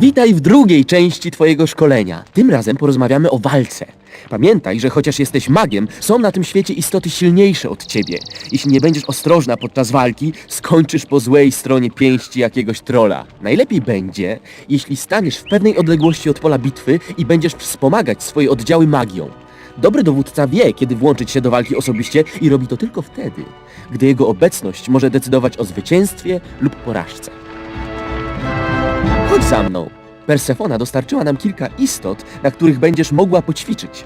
Witaj w drugiej części Twojego szkolenia. Tym razem porozmawiamy o walce. Pamiętaj, że chociaż jesteś magiem, są na tym świecie istoty silniejsze od ciebie. Jeśli nie będziesz ostrożna podczas walki, skończysz po złej stronie pięści jakiegoś trola. Najlepiej będzie, jeśli staniesz w pewnej odległości od pola bitwy i będziesz wspomagać swoje oddziały magią. Dobry dowódca wie, kiedy włączyć się do walki osobiście i robi to tylko wtedy, gdy jego obecność może decydować o zwycięstwie lub porażce. Chodź za mną. Persefona dostarczyła nam kilka istot, na których będziesz mogła poćwiczyć.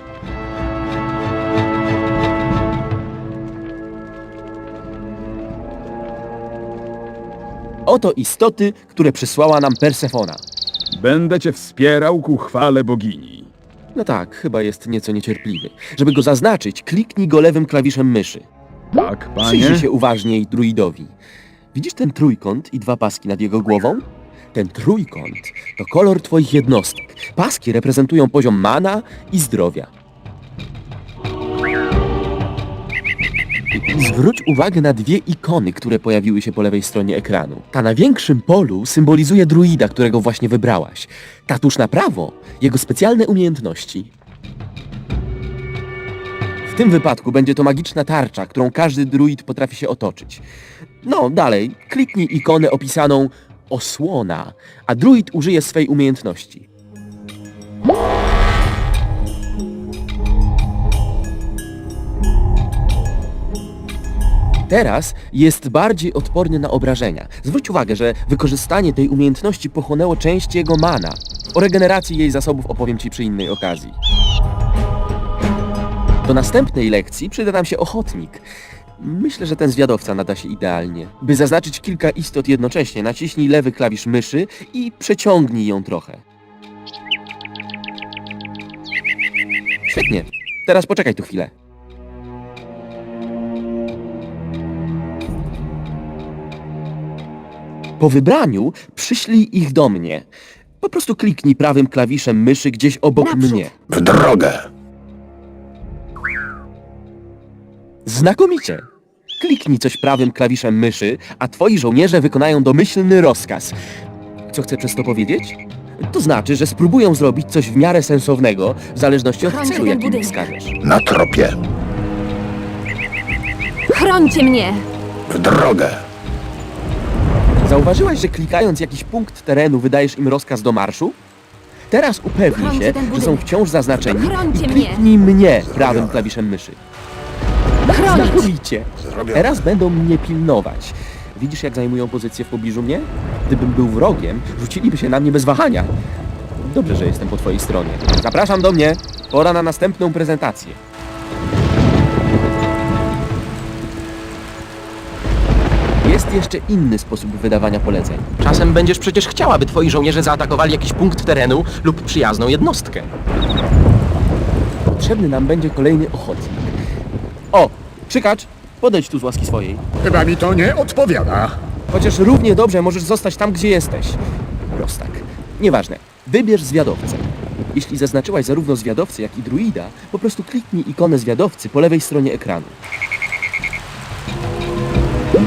Oto istoty, które przysłała nam Persefona. Będę cię wspierał ku chwale bogini. No tak, chyba jest nieco niecierpliwy. Żeby go zaznaczyć, kliknij go lewym klawiszem myszy. Tak, panie? Przyjrzyj się uważniej druidowi. Widzisz ten trójkąt i dwa paski nad jego głową? Ten trójkąt to kolor twoich jednostek. Paski reprezentują poziom mana i zdrowia. Zwróć uwagę na dwie ikony, które pojawiły się po lewej stronie ekranu. Ta na większym polu symbolizuje druida, którego właśnie wybrałaś. Ta tuż na prawo jego specjalne umiejętności. W tym wypadku będzie to magiczna tarcza, którą każdy druid potrafi się otoczyć. No, dalej, kliknij ikonę opisaną osłona, a druid użyje swej umiejętności. Teraz jest bardziej odporny na obrażenia. Zwróć uwagę, że wykorzystanie tej umiejętności pochłonęło część jego mana. O regeneracji jej zasobów opowiem Ci przy innej okazji. Do następnej lekcji przyda nam się ochotnik. Myślę, że ten zwiadowca nada się idealnie. By zaznaczyć kilka istot jednocześnie, naciśnij lewy klawisz myszy i przeciągnij ją trochę. Świetnie. Teraz poczekaj tu chwilę. Po wybraniu przyślij ich do mnie. Po prostu kliknij prawym klawiszem myszy gdzieś obok Naprzód. mnie. W drogę! Znakomicie! Kliknij coś prawym klawiszem myszy, a twoi żołnierze wykonają domyślny rozkaz. Co chcę przez to powiedzieć? To znaczy, że spróbują zrobić coś w miarę sensownego, w zależności od celu, ten jaki im budynek. wskażesz. Na tropie! Chrońcie mnie! W drogę! Zauważyłaś, że klikając jakiś punkt terenu wydajesz im rozkaz do marszu? Teraz upewnij się, ten że są wciąż zaznaczeni Chrońcie i mnie. kliknij mnie prawym klawiszem myszy. Znakomicie! Zrobione. Teraz będą mnie pilnować. Widzisz, jak zajmują pozycję w pobliżu mnie? Gdybym był wrogiem, rzuciliby się na mnie bez wahania. Dobrze, że jestem po twojej stronie. Zapraszam do mnie. Pora na następną prezentację. Jest jeszcze inny sposób wydawania poleceń. Czasem będziesz przecież chciała, by twoi żołnierze zaatakowali jakiś punkt terenu lub przyjazną jednostkę. Potrzebny nam będzie kolejny ochotnik. Krzykacz, podejdź tu z łaski swojej. Chyba mi to nie odpowiada. Chociaż równie dobrze możesz zostać tam, gdzie jesteś. Prostak. Nieważne. Wybierz zwiadowcę. Jeśli zaznaczyłaś zarówno zwiadowcę, jak i druida, po prostu kliknij ikonę zwiadowcy po lewej stronie ekranu.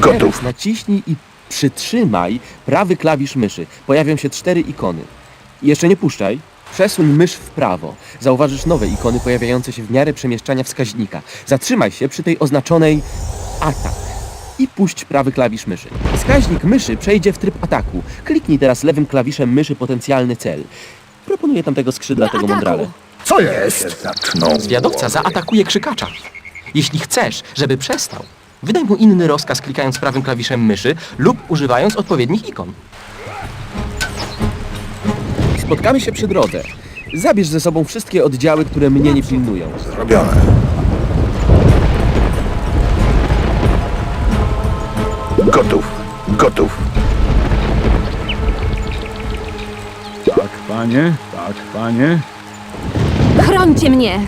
Gotów! Teraz naciśnij i przytrzymaj prawy klawisz myszy. Pojawią się cztery ikony. I jeszcze nie puszczaj. Przesuń mysz w prawo. Zauważysz nowe ikony pojawiające się w miarę przemieszczania wskaźnika. Zatrzymaj się przy tej oznaczonej atak i puść prawy klawisz myszy. Wskaźnik myszy przejdzie w tryb ataku. Kliknij teraz lewym klawiszem myszy potencjalny cel. Proponuję tamtego skrzydła tego ataku. mądrale. Co jest? Zwiadowca zaatakuje krzykacza. Jeśli chcesz, żeby przestał, wydaj mu inny rozkaz klikając prawym klawiszem myszy lub używając odpowiednich ikon. Spotkamy się przy drodze. Zabierz ze sobą wszystkie oddziały, które mnie nie pilnują. Zrobione. Gotów! Gotów! Tak, panie, tak, panie. Chrońcie mnie!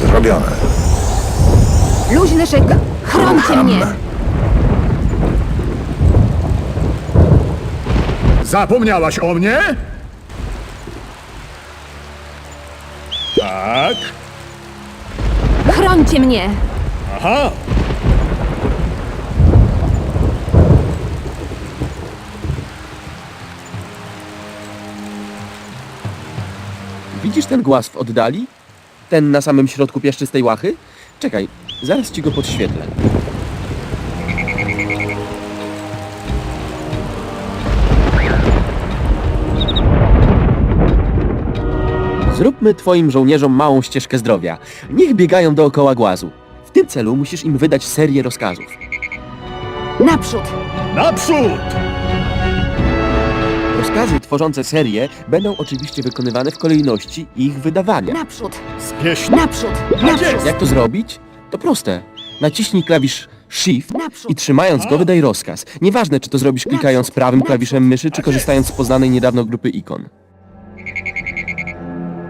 Zrobione. Luźny szyk! Chrońcie mnie! Zapomniałaś o mnie? Tak. Chrońcie mnie! Aha. Widzisz ten głaz w oddali? Ten na samym środku piaszczystej łachy? Czekaj, zaraz ci go podświetlę. Zróbmy twoim żołnierzom małą ścieżkę zdrowia. Niech biegają dookoła głazu. W tym celu musisz im wydać serię rozkazów. Naprzód! Naprzód! Rozkazy tworzące serię będą oczywiście wykonywane w kolejności ich wydawania. Naprzód! Spieśń. Naprzód! Naprzód! Jak to zrobić? To proste. Naciśnij klawisz Shift Naprzód. i trzymając go wydaj rozkaz. Nieważne, czy to zrobisz klikając prawym klawiszem myszy, czy korzystając z poznanej niedawno grupy ikon.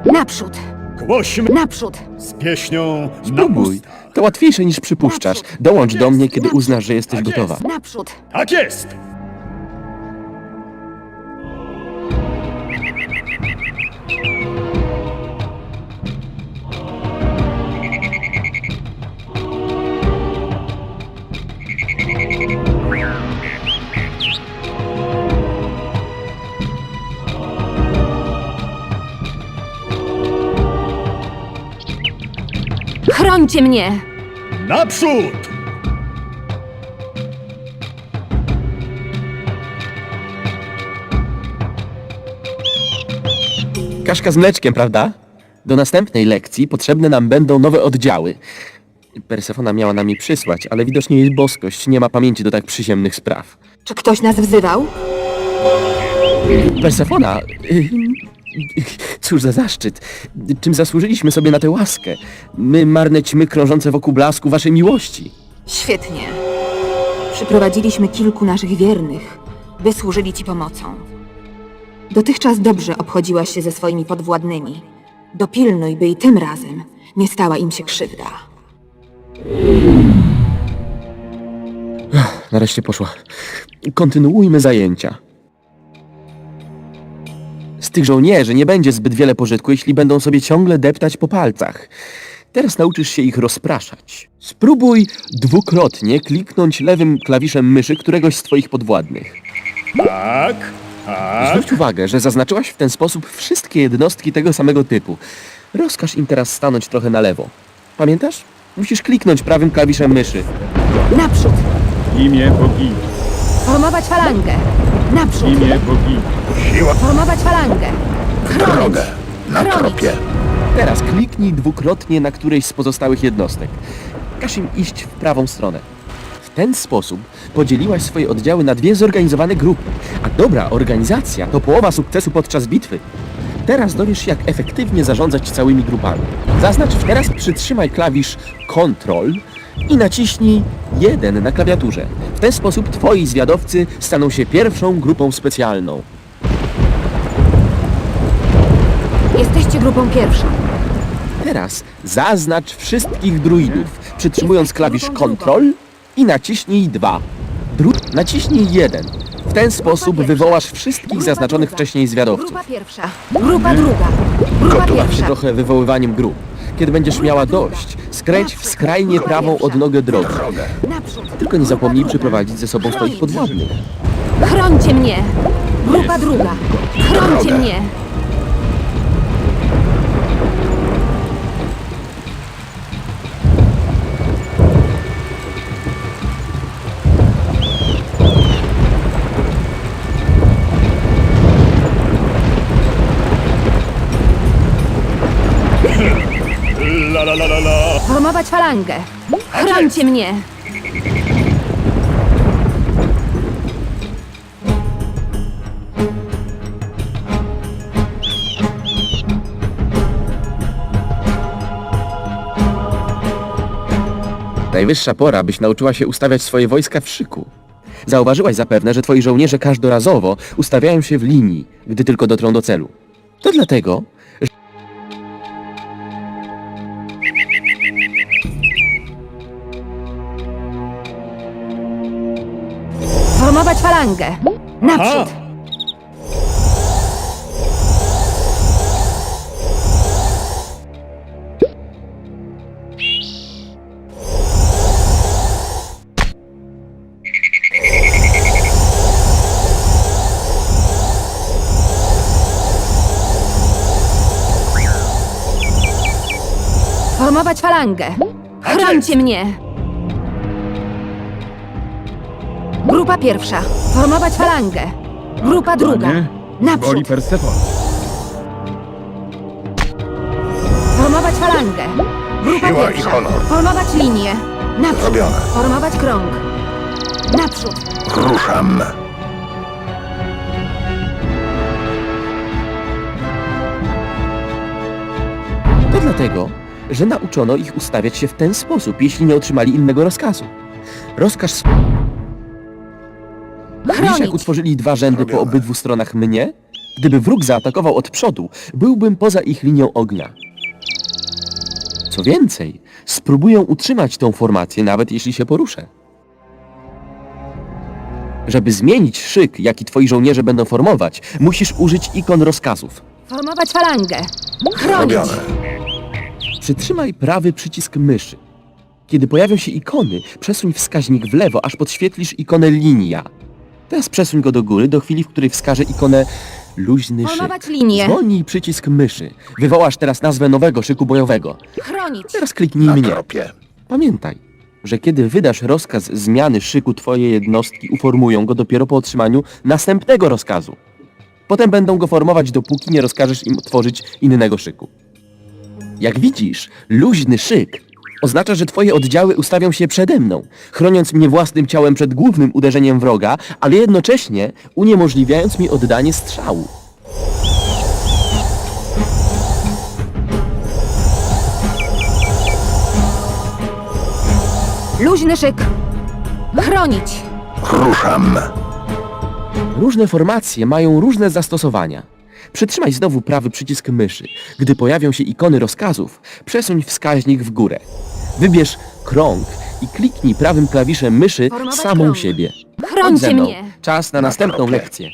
Naprzód! Głośmy Naprzód! z pieśnią na usta. To łatwiejsze niż przypuszczasz. Dołącz do mnie, kiedy uznasz, że jesteś Tak jest. gotowa. Naprzód! Tak jest! Chrońcie mnie! Naprzód! Kaszka z mleczkiem, prawda? Do następnej lekcji potrzebne nam będą nowe oddziały. Persefona miała nam je przysłać, ale widocznie jej boskość nie ma pamięci do tak przyziemnych spraw. Czy ktoś nas wzywał? Persefona, y, cóż za zaszczyt. Czym zasłużyliśmy sobie na tę łaskę? My, marne ćmy krążące wokół blasku waszej miłości. Świetnie. Przyprowadziliśmy kilku naszych wiernych, by służyli ci pomocą. Dotychczas dobrze obchodziłaś się ze swoimi podwładnymi. Dopilnuj, by i tym razem nie stała im się krzywda. Nareszcie poszła. Kontynuujmy zajęcia. Z tych żołnierzy nie będzie zbyt wiele pożytku, jeśli będą sobie ciągle deptać po palcach. Teraz nauczysz się ich rozpraszać. Spróbuj dwukrotnie kliknąć lewym klawiszem myszy któregoś z twoich podwładnych. Tak, tak. Zwróć uwagę, że zaznaczyłaś w ten sposób wszystkie jednostki tego samego typu. Rozkaż im teraz stanąć trochę na lewo. Pamiętasz? Musisz kliknąć prawym klawiszem myszy. Naprzód! Imię bogini. Formować falangę! Naprzód! Imię bogini. Siła Formować falangę! w drogę. Na tropie. Teraz kliknij dwukrotnie na którejś z pozostałych jednostek. Każ im iść w prawą stronę. W ten sposób podzieliłaś swoje oddziały na dwie zorganizowane grupy, a dobra organizacja to połowa sukcesu podczas bitwy. Teraz dowiesz się, jak efektywnie zarządzać całymi grupami. Zaznacz teraz przytrzymaj klawisz Ctrl i naciśnij 1 na klawiaturze. W ten sposób twoi zwiadowcy staną się pierwszą grupą specjalną. Jesteście grupą pierwszą. Teraz zaznacz wszystkich druidów, przytrzymując klawisz Ctrl i naciśnij 2. Dru naciśnij 1. W ten sposób wywołasz wszystkich zaznaczonych wcześniej zwiadowców. Grupa pierwsza. Grupa druga. Grupa Gotowa. Się pierwsza. trochę wywoływaniem grup. Kiedy będziesz miała dość, skręć w skrajnie prawą odnogę drogi. Naprzód. Tylko nie zapomnij przyprowadzić ze sobą swoich podwładnych. Chrońcie mnie! Grupa druga. Chrońcie mnie! Falangę! Chrońcie mnie! Najwyższa pora, byś nauczyła się ustawiać swoje wojska w szyku. Zauważyłaś zapewne, że twoi żołnierze każdorazowo ustawiają się w linii, gdy tylko dotrą do celu. To dlatego, Falangę! Naprzód! Aha. Formować falangę. Chrońcie mnie! Grupa pierwsza. Formować falangę. Grupa druga. Panie, woli Naprzód. Persefon. Formować falangę. Grupa Siła i pierwsza. honor. Formować linię. Naprzód. Zrobione. Formować krąg. Naprzód. Ruszam. To dlatego, że nauczono ich ustawiać się w ten sposób, jeśli nie otrzymali innego rozkazu. Rozkaz... Widzisz, jak Chronić. utworzyli dwa rzędy po obydwu stronach mnie? Gdyby wróg zaatakował od przodu, byłbym poza ich linią ognia. Co więcej, spróbują utrzymać tą formację, nawet jeśli się poruszę. Żeby zmienić szyk, jaki twoi żołnierze będą formować, musisz użyć ikon rozkazów. Formować falangę. Chronić. Przytrzymaj prawy przycisk myszy. Kiedy pojawią się ikony, przesuń wskaźnik w lewo, aż podświetlisz ikonę linia. Teraz przesuń go do góry, do chwili, w której wskaże ikonę luźny szyk. Linię. Zwolnij przycisk myszy. Wywołasz teraz nazwę nowego szyku bojowego. Chronić. Teraz kliknij Na mnie. tropie. Pamiętaj, że kiedy wydasz rozkaz zmiany szyku, twoje jednostki uformują go dopiero po otrzymaniu następnego rozkazu. Potem będą go formować, dopóki nie rozkażesz im tworzyć innego szyku. Jak widzisz, luźny szyk oznacza, że twoje oddziały ustawią się przede mną, chroniąc mnie własnym ciałem przed głównym uderzeniem wroga, ale jednocześnie uniemożliwiając mi oddanie strzału. Luźny szyk. Chronić. Ruszam. Różne formacje mają różne zastosowania. Przytrzymaj znowu prawy przycisk myszy. Gdy pojawią się ikony rozkazów, przesuń wskaźnik w górę. Wybierz krąg i kliknij prawym klawiszem myszy Formować samą krąg. siebie. Chodź ze Chrońcie mną. mnie. Czas na Na następną lekcję.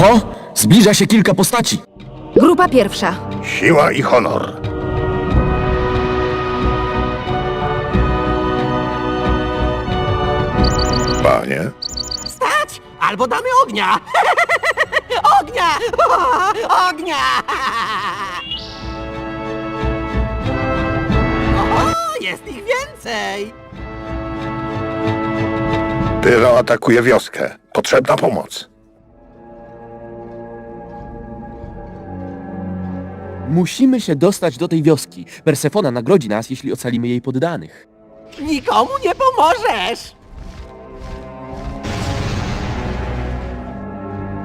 Oho! Zbliża się kilka postaci. Grupa pierwsza. Siła i honor. Panie, Stać! Albo damy ognia! ognia! ognia! o, jest ich więcej! Pyro atakuje wioskę. Potrzebna pomoc. Musimy się dostać do tej wioski. Persefona nagrodzi nas, jeśli ocalimy jej poddanych. Nikomu nie pomożesz!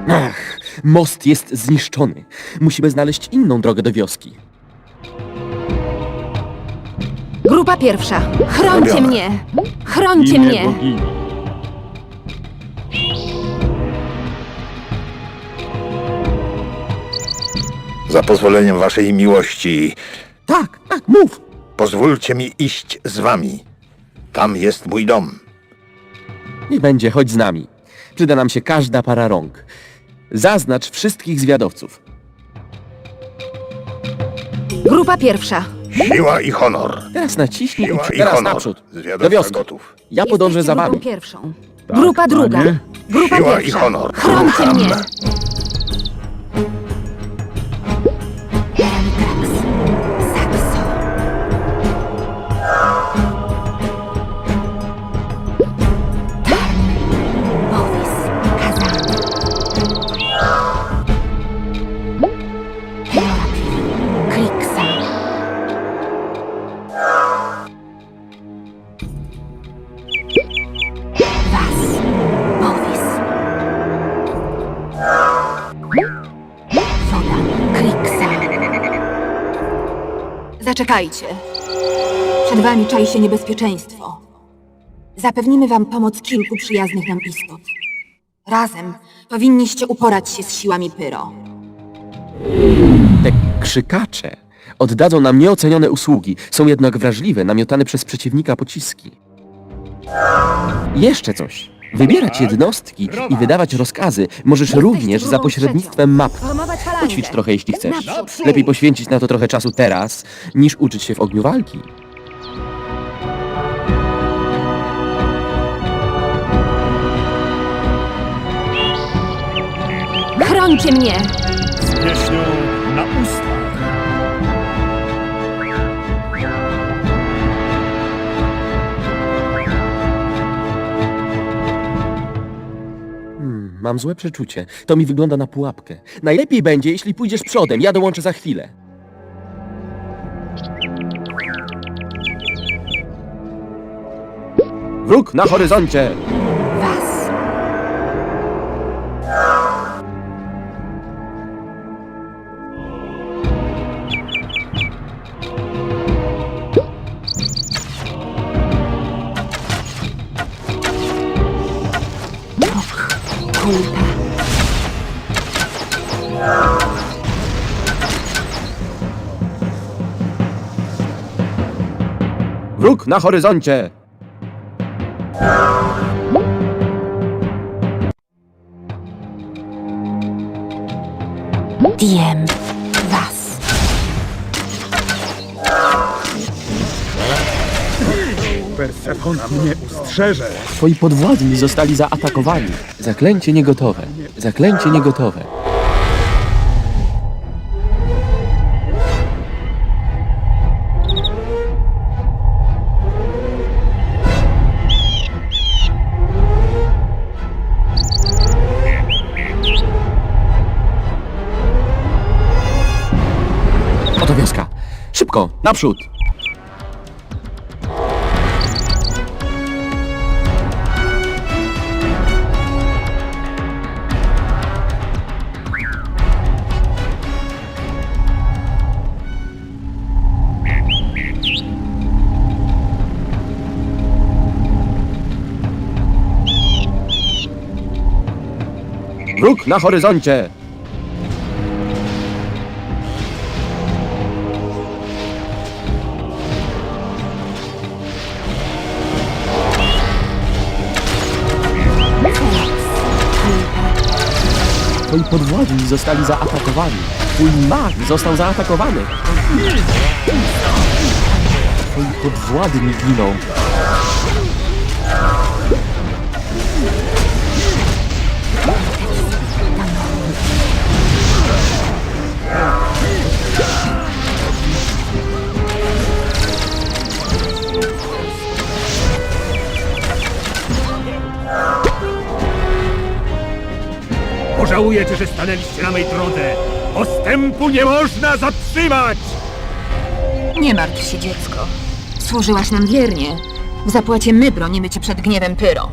Ach, most jest zniszczony. Musimy znaleźć inną drogę do wioski. Grupa pierwsza. Chrońcie Zrobione. mnie. Chrońcie Imię mnie. bogini. Za pozwoleniem waszej miłości, Tak, tak, mów! pozwólcie mi iść z wami. Tam jest mój dom. Niech będzie, chodź z nami. Przyda nam się każda para rąk. Zaznacz wszystkich zwiadowców. Grupa pierwsza. Siła i honor. Teraz naciśnij Siła i i teraz honor. naprzód. Do Zwiadowca wioski. gotów. Ja podążę Jesteście za grupą wami. pierwszą. Tak, Grupa druga. Grupa Siła i pierwsza. honor. Chrońcie Ruszam. mnie. Zaczekajcie. Przed wami czai się niebezpieczeństwo. Zapewnimy wam pomoc kilku przyjaznych nam istot. Razem powinniście uporać się z siłami Pyro. Te krzykacze Oddadzą nam nieocenione usługi, są jednak wrażliwe na miotane przez przeciwnika pociski. Jeszcze coś. Wybierać jednostki i wydawać rozkazy możesz również za pośrednictwem map. Poćwicz trochę, jeśli chcesz. Lepiej poświęcić na to trochę czasu teraz, niż uczyć się w ogniu walki. Chrońcie mnie! Z pieśnią na ustach. Mam złe przeczucie. To mi wygląda na pułapkę. Najlepiej będzie, jeśli pójdziesz przodem. Ja dołączę za chwilę. Wróg na horyzoncie! Was. Kulta. Wróg na horyzoncie! Diem. Persefona mnie ustrzeże. Twoi podwładni zostali zaatakowani. Zaklęcie niegotowe. Zaklęcie niegotowe. Oto wioska. Szybko, naprzód! Wróg na horyzoncie! Twoi podwładni zostali zaatakowani. Twój mag został zaatakowany. Twoi podwładni giną. Pożałujecie, że stanęliście na mej drodze. Postępu nie można zatrzymać! Nie martw się, dziecko. Służyłaś nam wiernie. W zapłacie my bronimy cię przed gniewem Pyro.